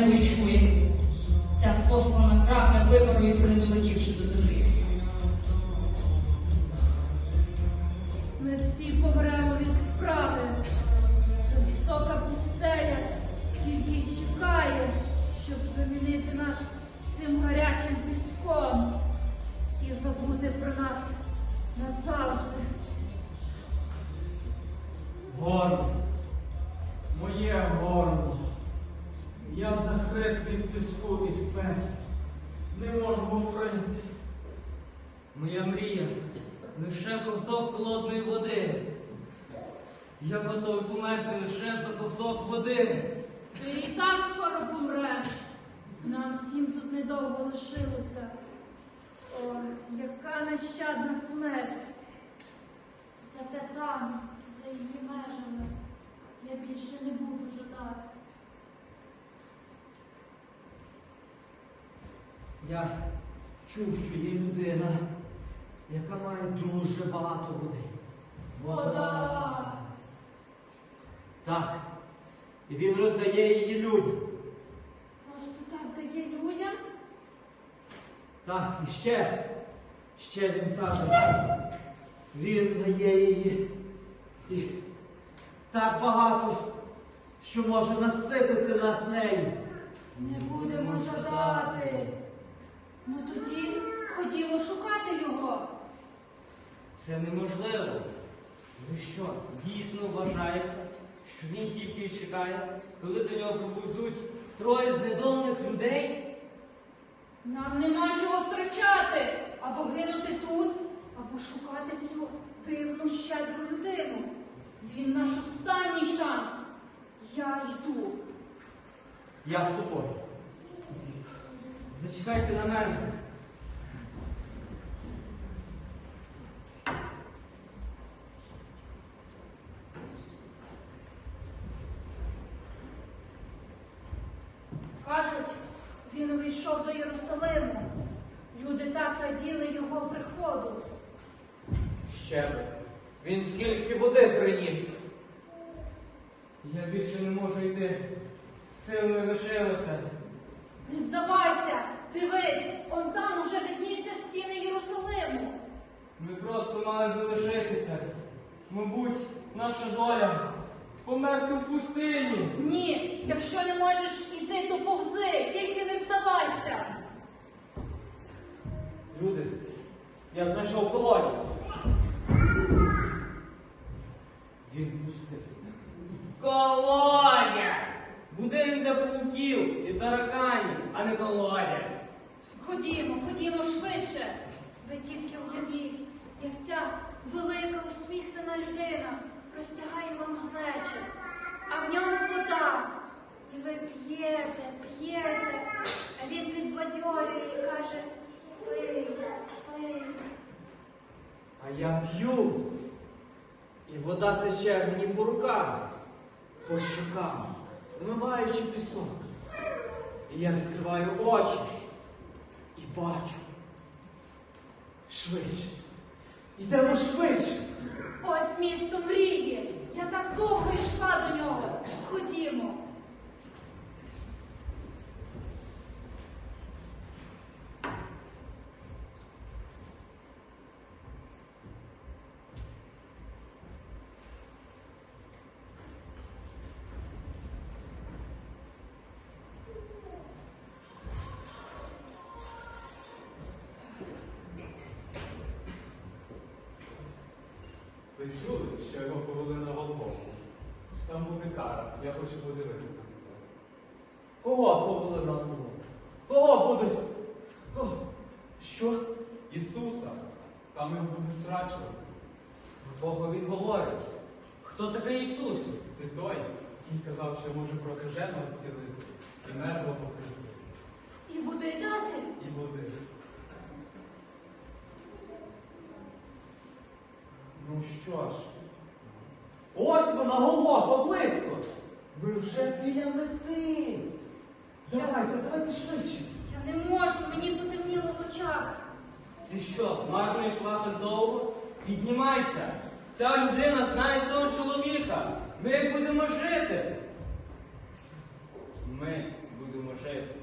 небо чує, ця послана крапля випарується, не долетівши до землі. Ми всі помремо від справи. Жорстока пустеля тільки й чекає, щоб замінити нас цим гарячим піском і забути про нас назавжди. Горло, моє горло. Я захрип від піску і спеки. Не можу говорити. Моя мрія лише ковток холодної води. Я готовий померти лише за ковток води. Ти і так скоро помреш. Нам всім тут недовго лишилося. О, яка нещадна смерть. Зате там, за її межами, я більше не буду ждати. Я чув, що є людина, яка має дуже багато води. Вода. Так. І він роздає її людям. Просто так дає людям. Так, і ще, ще він каже, він дає її і так багато, що може наситити нас нею. Не будемо жадати. Ну тоді ходімо шукати його. Це неможливо. Ви що, дійсно вважаєте, що він тільки й чекає, коли до нього повезуть троє знедолених людей? Нам нема чого втрачати. Або гинути тут, або шукати цю дивну щедру людину. Він наш останній шанс. Я йду. Я з тобою. Зачекайте на мене. Кажуть, він увійшов до Єрусалиму. Люди так раділи його приходу. Ще би. Він скільки води приніс. Я більше не можу йти. Сил не лишилося. Не здавайся, дивись, он там уже видніються стіни Єрусалиму. Ми мали залишитися. Мабуть, наша доля померти в пустині. Ні, якщо не можеш іти, то повзи, тільки не здавайся. Люди, я знайшов колодязь. Він пустий. Колодязь! Будинок для пауків і тараканів, а не колодязь. Ходімо, ходімо швидше. Ви тільки уявіть, як ця велика усміхнена людина простягає вам глечик, а в ньому вода. І ви п'єте, п'єте, а він підбадьорює і каже, пий, пий. А я п'ю. І вода тече мені по рукам, по щокам, вмиваючи пісок. І я відкриваю очі і бачу. Швидше. Йдемо швидше. Ось місто мрії. Ви чули, що його повели на Голгофу? Там буде кара, я хочу подивитися на це. Кого повели на голову? Кого будуть? Кого? Що? Ісуса, там їх буде страчувати. Кого він говорить? Хто такий Ісус? Це той, який сказав, що може прокаженого зцілити і мертвого воскресити. І буде дати. І води. Ну що ж? Ось вона Голгофа близько. Ми вже біля мети. Давайте, давайте швидше. Я не можу, мені потемніло в очах. Ти що, марно йшла так довго? Піднімайся! Ця людина знає цього чоловіка. Ми будемо жити. Ми будемо жити.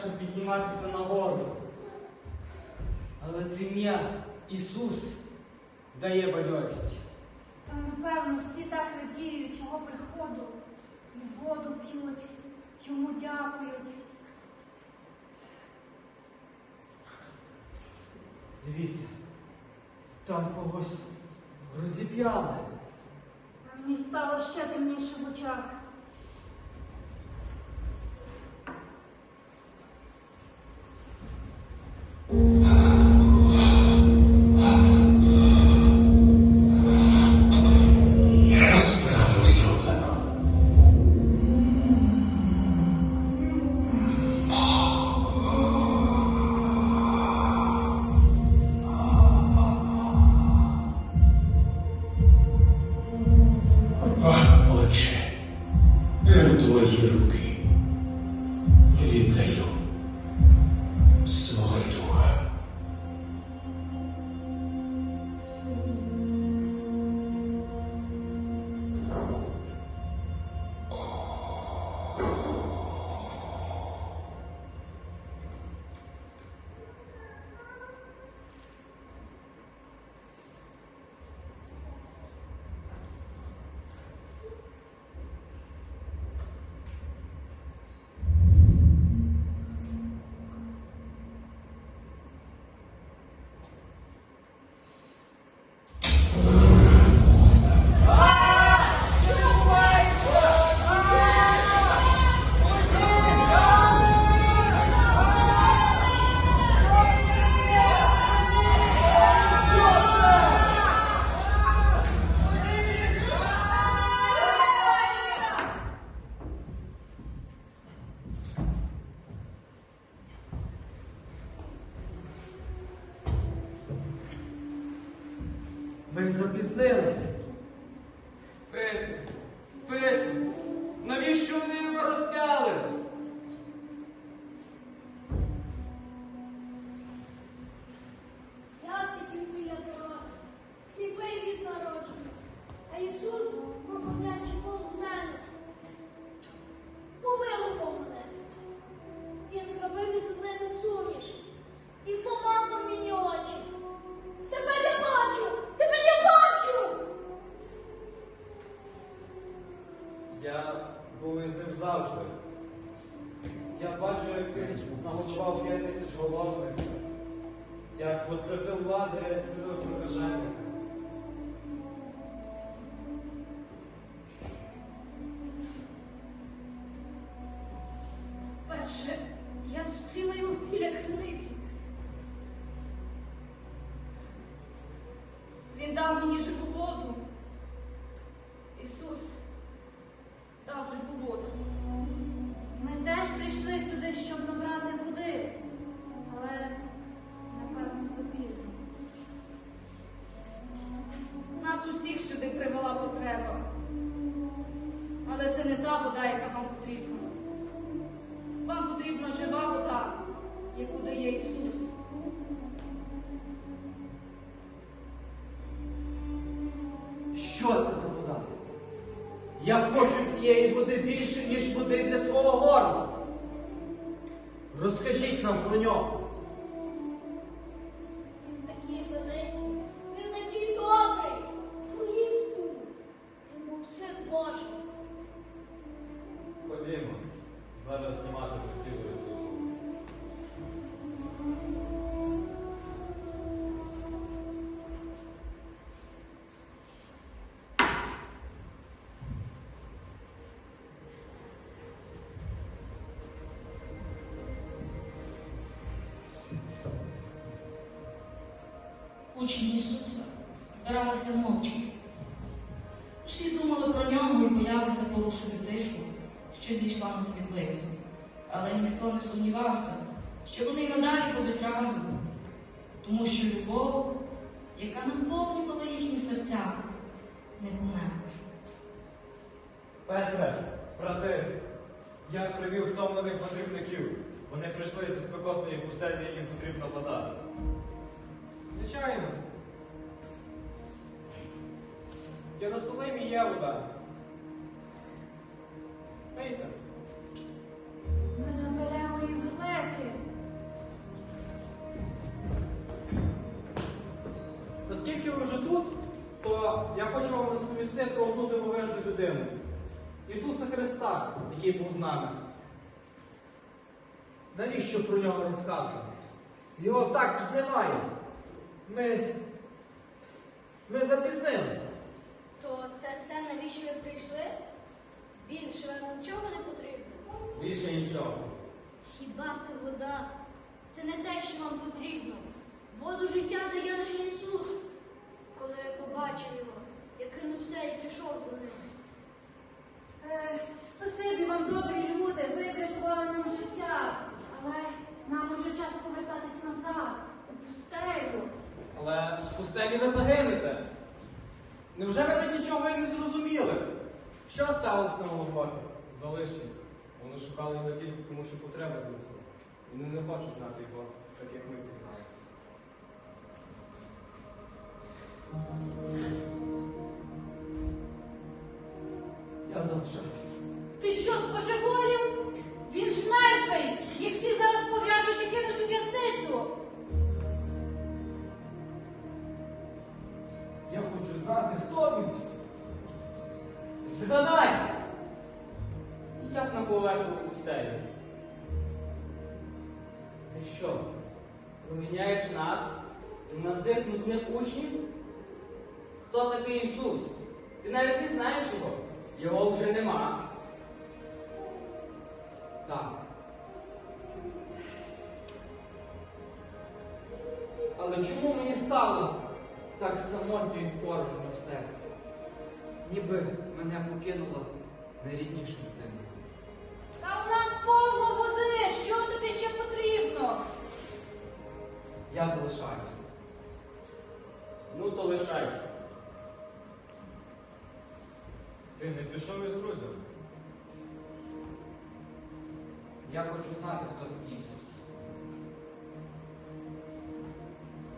Тяжко підніматися нагору. Але це ім'я Ісус дає бадьорість. Та напевно всі так радіють його приходу. І воду п'ють, йому дякують. Дивіться, там когось розіп'яли. А мені стало ще темніше в очах. Ми запізнилися. Я був із ним завжди. Я бачу, як він нагодував п'ять тисяч голодних, як воскресив Лазаря і цього прокажених. Дав вже поводу. Ми теж прийшли сюди, щоб набрати Я цієї буде більше, ніж води для свого горла. Розкажіть нам про нього. Учні Ісуса збиралися мовчки. Усі думали про нього і боялися порушити тишу, що зійшла на світлицю. Але ніхто не сумнівався, що вони й надалі будуть разом, тому що любов, яка наповнювала їхні серця, не померла. Петре, брати, я привів втомлених мандрівників. Вони прийшли зі спекотної пустелі, їм потрібна вода. Звичайно. В Єрусалимі є вода. Пийте. Ми наберемо в глеки. Оскільки ви вже тут, то я хочу вам розповісти про одну дивовижну людину. Ісуса Христа, який був з нами. Навіщо про нього розказувати? Його так ж немає. Ми. Ми запізнилися. То це все навіщо ви прийшли? Більше вам нічого не потрібно. Більше нічого. Хіба це вода? Це не те, що вам потрібно. Воду життя дає наш Ісус. Коли я побачив його, я кинув все і пішов за ним. Е, спасибі вам, добрі люди, ви врятували нам життя. Але нам уже час повертатись назад, у пустелю. Але в пустелі ви загинете. Невже ви так нічого і не зрозуміли? Що сталося на Голгофі? Залишені. Вони шукали його тільки тому, що потреба змусила. Вони не хочуть знати його, так як ми пізнали. Згадай! Як нам повезли в пустелі? Ти що, проміняєш нас на цих нудних учнів? Хто такий Ісус? Ти навіть не знаєш його. Його вже нема. Так. Але чому мені стало так самотньо і порожньо в серці? Ніби мене покинула найрідніша людина. Та у нас повно води. Що тобі ще потрібно? Я залишаюся. Ну то лишайся. Ти не пішов із друзями. Я хочу знати, хто такий Ісус.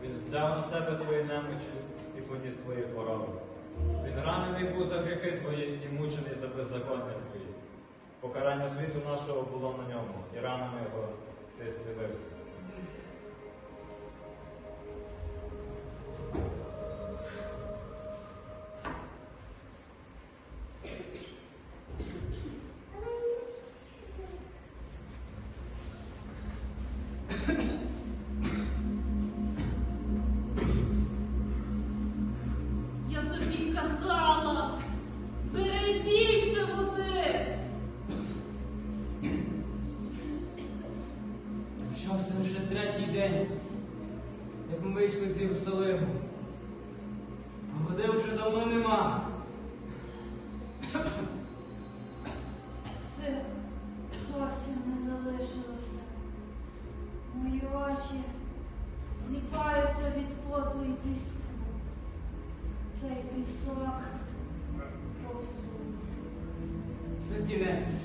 Він взяв на себе твої немочі і поніс твої хвороби. Він ранений був за гріхи твої і мучений за беззаконня твої. Покарання світу нашого було на ньому, і ранами його ти зцілився. Тобі казала. Бери більше води. Почався лише третій день, як ми вийшли з Єрусалиму. Кінець.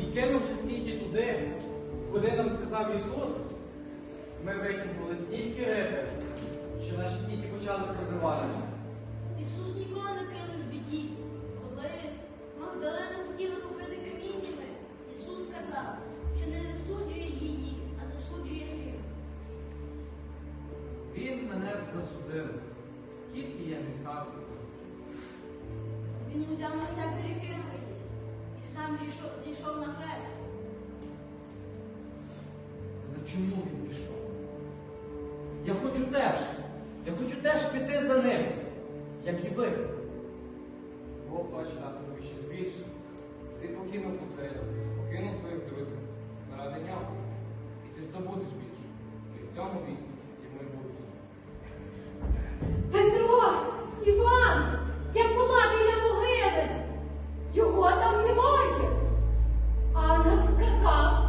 І кинувши сіті туди, куди нам сказав Ісус, ми витягнули стільки риби, що наші сіті почали пробиватися. Ісус ніколи не кинув в біді. Коли Магдалена хотіла купити каміннями, Ісус сказав, що не засуджує її, а засуджує гріх. Він мене б засудив. Скільки я гріха зробив? Він узяв на себе мої і сам зійшов, зійшов на хрест. Але чому він пішов? Я хочу теж. Я хочу теж піти за ним, як і ви. Бог хоче дати тобі щось більше. Ти покинув пустелю, покинув своїх друзів заради нього. І ти здобудеш більше. І в цьому віці, і в майбутньому. Петро, Іван, я була біля могили. Його там немає. Ангел сказав,